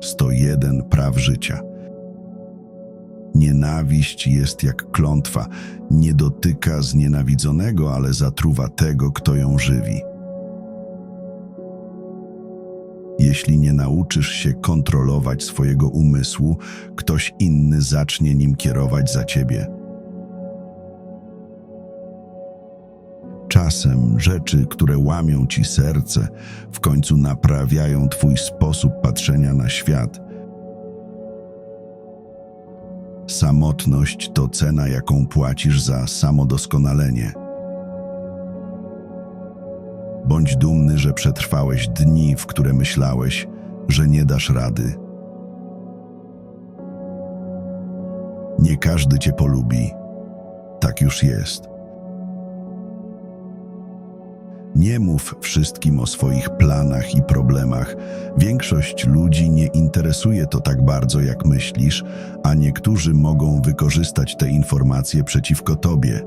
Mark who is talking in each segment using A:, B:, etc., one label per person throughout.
A: 101 praw życia. Nienawiść jest jak klątwa, nie dotyka znienawidzonego, ale zatruwa tego, kto ją żywi. Jeśli nie nauczysz się kontrolować swojego umysłu, ktoś inny zacznie nim kierować za ciebie. Czasem rzeczy, które łamią ci serce, w końcu naprawiają twój sposób patrzenia na świat. Samotność to cena, jaką płacisz za samodoskonalenie. Bądź dumny, że przetrwałeś dni, w które myślałeś, że nie dasz rady. Nie każdy cię polubi. Tak już jest. Nie mów wszystkim o swoich planach i problemach. Większość ludzi nie interesuje to tak bardzo, jak myślisz, a niektórzy mogą wykorzystać te informacje przeciwko tobie.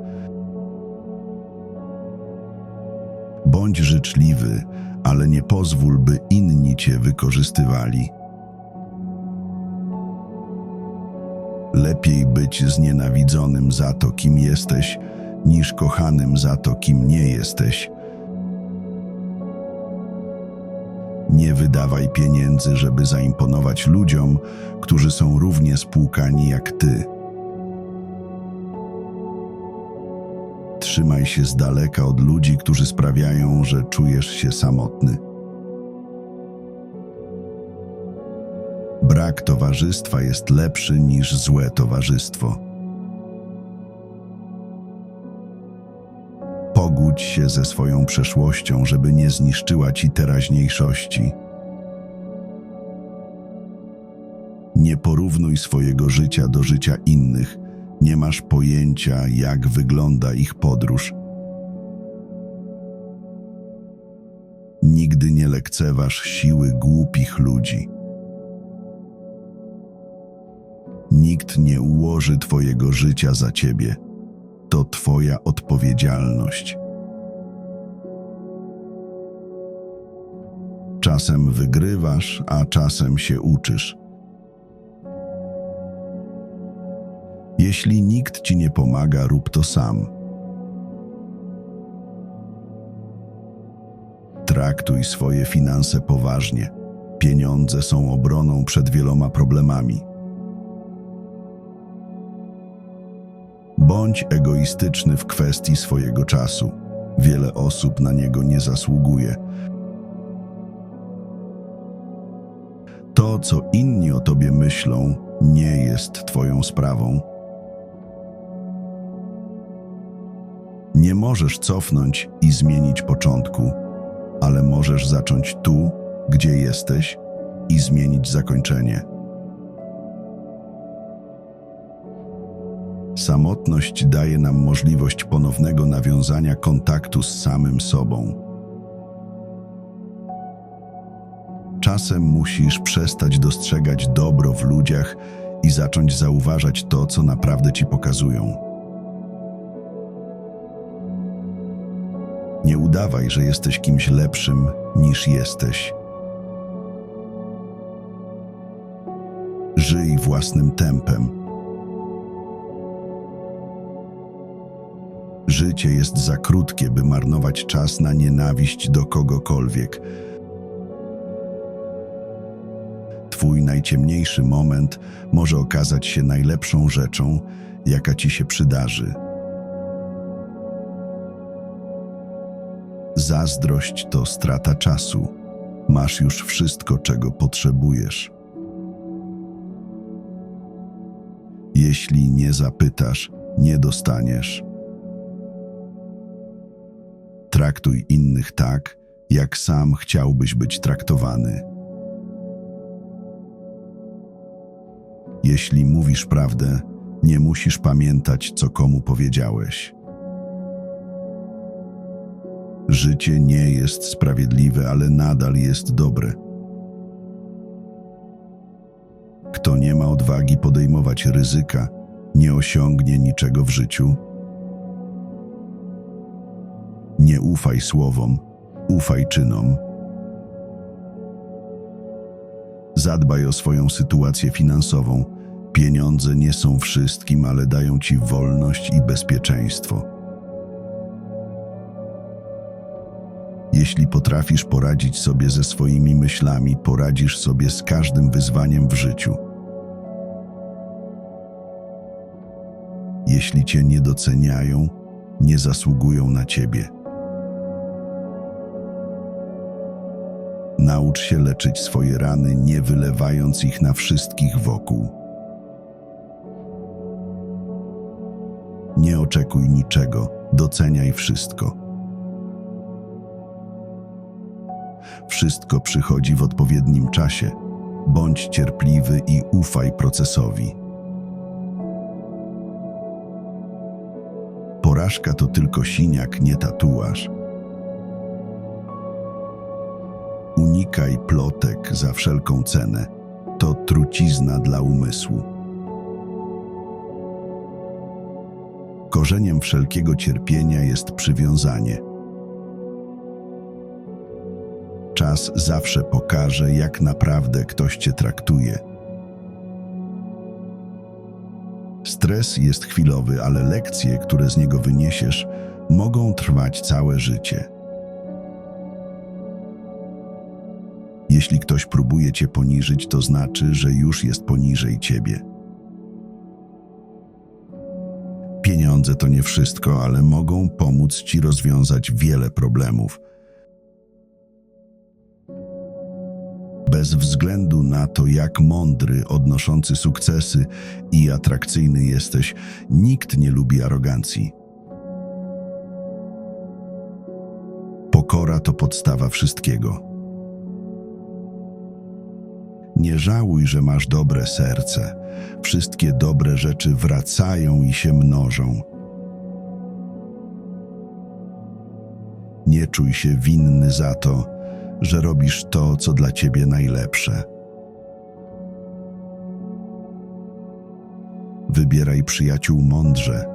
A: Bądź życzliwy, ale nie pozwól, by inni cię wykorzystywali. Lepiej być znienawidzonym za to, kim jesteś, niż kochanym za to, kim nie jesteś. Nie wydawaj pieniędzy, żeby zaimponować ludziom, którzy są równie spłukani jak ty. Trzymaj się z daleka od ludzi, którzy sprawiają, że czujesz się samotny. Brak towarzystwa jest lepszy niż złe towarzystwo. Pogódź się ze swoją przeszłością, żeby nie zniszczyła ci teraźniejszości. Nie porównuj swojego życia do życia innych. Nie masz pojęcia, jak wygląda ich podróż. Nigdy nie lekceważ siły głupich ludzi. Nikt nie ułoży Twojego życia za Ciebie to Twoja odpowiedzialność. Czasem wygrywasz, a czasem się uczysz. Jeśli nikt ci nie pomaga, rób to sam. Traktuj swoje finanse poważnie. Pieniądze są obroną przed wieloma problemami. Bądź egoistyczny w kwestii swojego czasu. Wiele osób na niego nie zasługuje. To, co inni o tobie myślą, nie jest twoją sprawą. Nie możesz cofnąć i zmienić początku, ale możesz zacząć tu, gdzie jesteś i zmienić zakończenie. Samotność daje nam możliwość ponownego nawiązania kontaktu z samym sobą. Czasem musisz przestać dostrzegać dobro w ludziach i zacząć zauważać to, co naprawdę ci pokazują. Nie udawaj, że jesteś kimś lepszym niż jesteś. Żyj własnym tempem Życie jest za krótkie, by marnować czas na nienawiść do kogokolwiek. Twój najciemniejszy moment może okazać się najlepszą rzeczą, jaka ci się przydarzy. Zazdrość to strata czasu. Masz już wszystko, czego potrzebujesz. Jeśli nie zapytasz, nie dostaniesz. Traktuj innych tak, jak sam chciałbyś być traktowany. Jeśli mówisz prawdę, nie musisz pamiętać, co komu powiedziałeś. Życie nie jest sprawiedliwe, ale nadal jest dobre. Kto nie ma odwagi podejmować ryzyka, nie osiągnie niczego w życiu nie ufaj słowom, ufaj czynom. Zadbaj o swoją sytuację finansową. Pieniądze nie są wszystkim, ale dają ci wolność i bezpieczeństwo. Jeśli potrafisz poradzić sobie ze swoimi myślami, poradzisz sobie z każdym wyzwaniem w życiu. Jeśli cię nie doceniają, nie zasługują na ciebie. Naucz się leczyć swoje rany, nie wylewając ich na wszystkich wokół. Nie oczekuj niczego, doceniaj wszystko. Wszystko przychodzi w odpowiednim czasie. Bądź cierpliwy i ufaj procesowi. Porażka to tylko siniak, nie tatuaż. Unikaj plotek za wszelką cenę. To trucizna dla umysłu. Korzeniem wszelkiego cierpienia jest przywiązanie. Czas zawsze pokaże, jak naprawdę ktoś cię traktuje. Stres jest chwilowy, ale lekcje, które z niego wyniesiesz, mogą trwać całe życie. Jeśli ktoś próbuje cię poniżyć, to znaczy, że już jest poniżej ciebie. Pieniądze to nie wszystko, ale mogą pomóc ci rozwiązać wiele problemów. Bez względu na to, jak mądry, odnoszący sukcesy i atrakcyjny jesteś, nikt nie lubi arogancji. Pokora to podstawa wszystkiego. Nie żałuj, że masz dobre serce. Wszystkie dobre rzeczy wracają i się mnożą. Nie czuj się winny za to, że robisz to, co dla ciebie najlepsze. Wybieraj przyjaciół mądrze.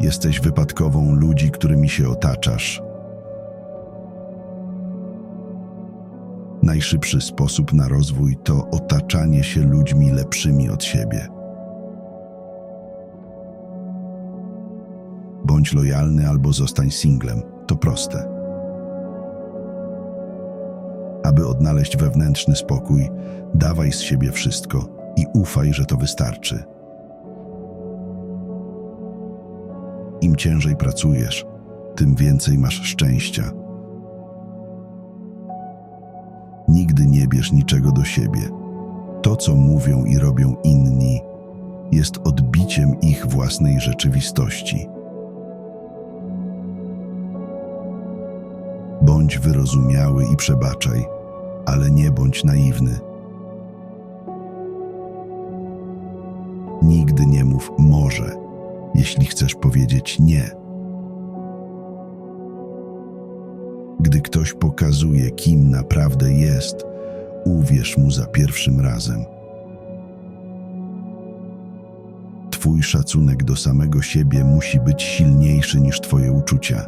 A: Jesteś wypadkową ludzi, którymi się otaczasz. Najszybszy sposób na rozwój to otaczanie się ludźmi lepszymi od siebie. Bądź lojalny albo zostań singlem. To proste. Aby odnaleźć wewnętrzny spokój, dawaj z siebie wszystko i ufaj, że to wystarczy. Im ciężej pracujesz, tym więcej masz szczęścia. Nigdy nie bierz niczego do siebie. To, co mówią i robią inni, jest odbiciem ich własnej rzeczywistości. Bądź wyrozumiały i przebaczaj, ale nie bądź naiwny. Nigdy nie mów może, jeśli chcesz powiedzieć nie. Gdy ktoś pokazuje, kim naprawdę jest, uwierz mu za pierwszym razem. Twój szacunek do samego siebie musi być silniejszy niż Twoje uczucia.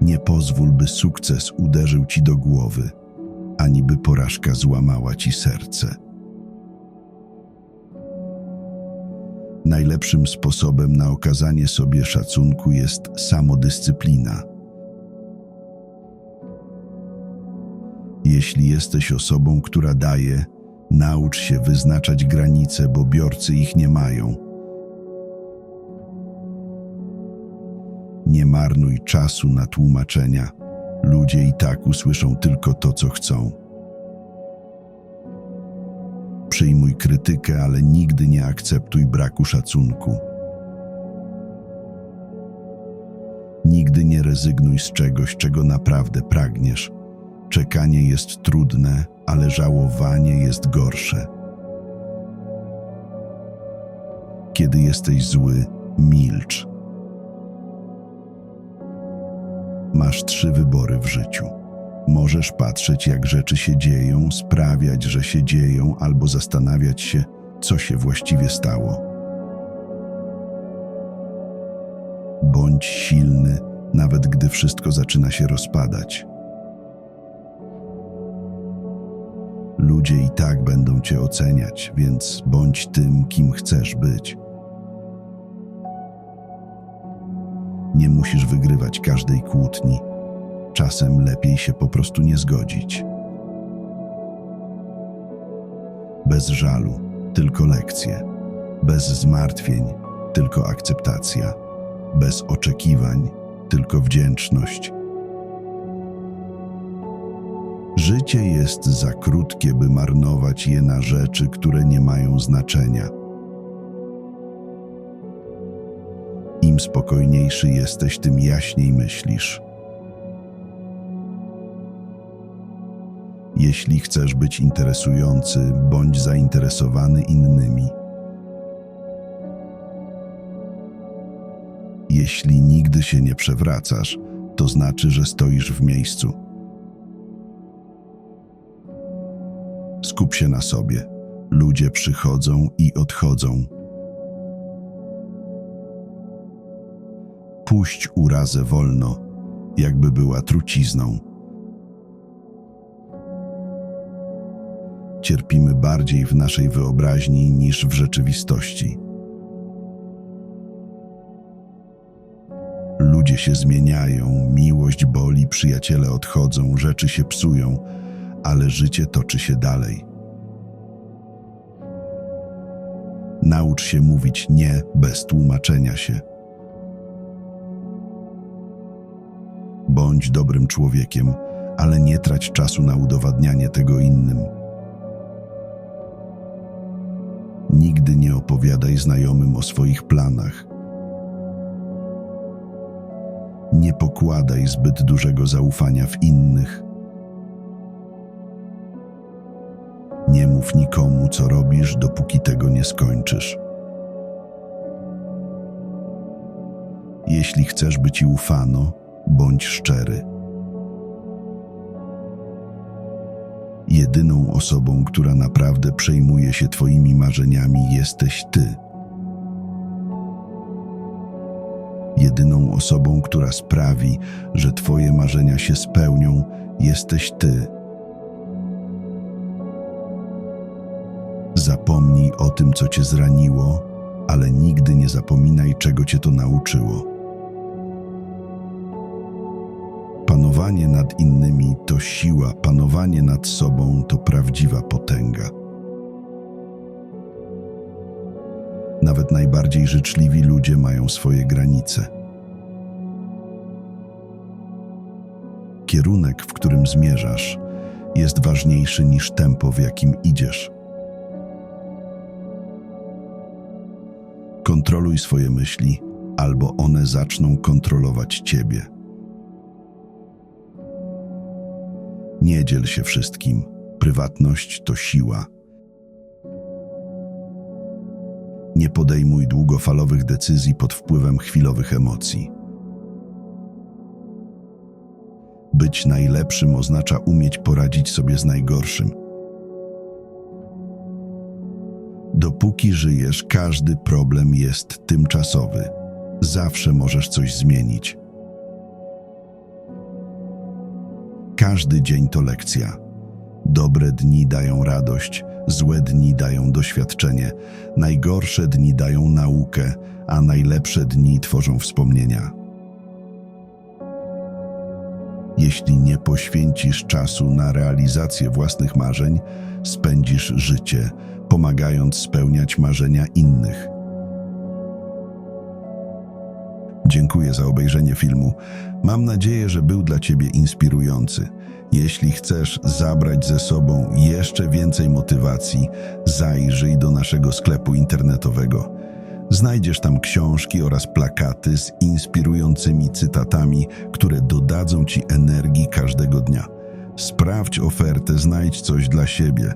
A: Nie pozwól, by sukces uderzył ci do głowy, ani by porażka złamała ci serce. Najlepszym sposobem na okazanie sobie szacunku jest samodyscyplina. Jeśli jesteś osobą, która daje, naucz się wyznaczać granice, bo biorcy ich nie mają. Nie marnuj czasu na tłumaczenia. Ludzie i tak usłyszą tylko to, co chcą. Przyjmuj krytykę, ale nigdy nie akceptuj braku szacunku. Nigdy nie rezygnuj z czegoś, czego naprawdę pragniesz. Czekanie jest trudne, ale żałowanie jest gorsze. Kiedy jesteś zły, milcz. Masz trzy wybory w życiu. Możesz patrzeć, jak rzeczy się dzieją, sprawiać, że się dzieją, albo zastanawiać się, co się właściwie stało. Bądź silny, nawet gdy wszystko zaczyna się rozpadać. Ludzie i tak będą cię oceniać, więc bądź tym, kim chcesz być. Nie musisz wygrywać każdej kłótni. Czasem lepiej się po prostu nie zgodzić. Bez żalu, tylko lekcje. Bez zmartwień, tylko akceptacja. Bez oczekiwań, tylko wdzięczność. Życie jest za krótkie, by marnować je na rzeczy, które nie mają znaczenia. Im spokojniejszy jesteś, tym jaśniej myślisz. Jeśli chcesz być interesujący, bądź zainteresowany innymi. Jeśli nigdy się nie przewracasz, to znaczy, że stoisz w miejscu. Skup się na sobie. Ludzie przychodzą i odchodzą. Puść urazę wolno, jakby była trucizną. Cierpimy bardziej w naszej wyobraźni niż w rzeczywistości. Ludzie się zmieniają, miłość boli, przyjaciele odchodzą, rzeczy się psują, ale życie toczy się dalej. Naucz się mówić nie bez tłumaczenia się. Bądź dobrym człowiekiem, ale nie trać czasu na udowadnianie tego innym. Nigdy nie opowiadaj znajomym o swoich planach. Nie pokładaj zbyt dużego zaufania w innych. Nie mów nikomu, co robisz, dopóki tego nie skończysz. Jeśli chcesz, by ci ufano, bądź szczery. Jedyną osobą, która naprawdę przejmuje się Twoimi marzeniami, jesteś Ty. Jedyną osobą, która sprawi, że Twoje marzenia się spełnią, jesteś Ty. Zapomnij o tym, co Cię zraniło, ale nigdy nie zapominaj, czego Cię to nauczyło. Panowanie nad innymi to siła, panowanie nad sobą to prawdziwa potęga. Nawet najbardziej życzliwi ludzie mają swoje granice. Kierunek, w którym zmierzasz, jest ważniejszy niż tempo, w jakim idziesz. Kontroluj swoje myśli, albo one zaczną kontrolować ciebie. Nie dziel się wszystkim. Prywatność to siła. Nie podejmuj długofalowych decyzji pod wpływem chwilowych emocji. Być najlepszym oznacza umieć poradzić sobie z najgorszym. Dopóki żyjesz, każdy problem jest tymczasowy. Zawsze możesz coś zmienić. Każdy dzień to lekcja. Dobre dni dają radość, złe dni dają doświadczenie, najgorsze dni dają naukę, a najlepsze dni tworzą wspomnienia. Jeśli nie poświęcisz czasu na realizację własnych marzeń, spędzisz życie, pomagając spełniać marzenia innych. Dziękuję za obejrzenie filmu. Mam nadzieję, że był dla Ciebie inspirujący. Jeśli chcesz zabrać ze sobą jeszcze więcej motywacji, zajrzyj do naszego sklepu internetowego. Znajdziesz tam książki oraz plakaty z inspirującymi cytatami, które dodadzą Ci energii każdego dnia. Sprawdź ofertę, znajdź coś dla siebie,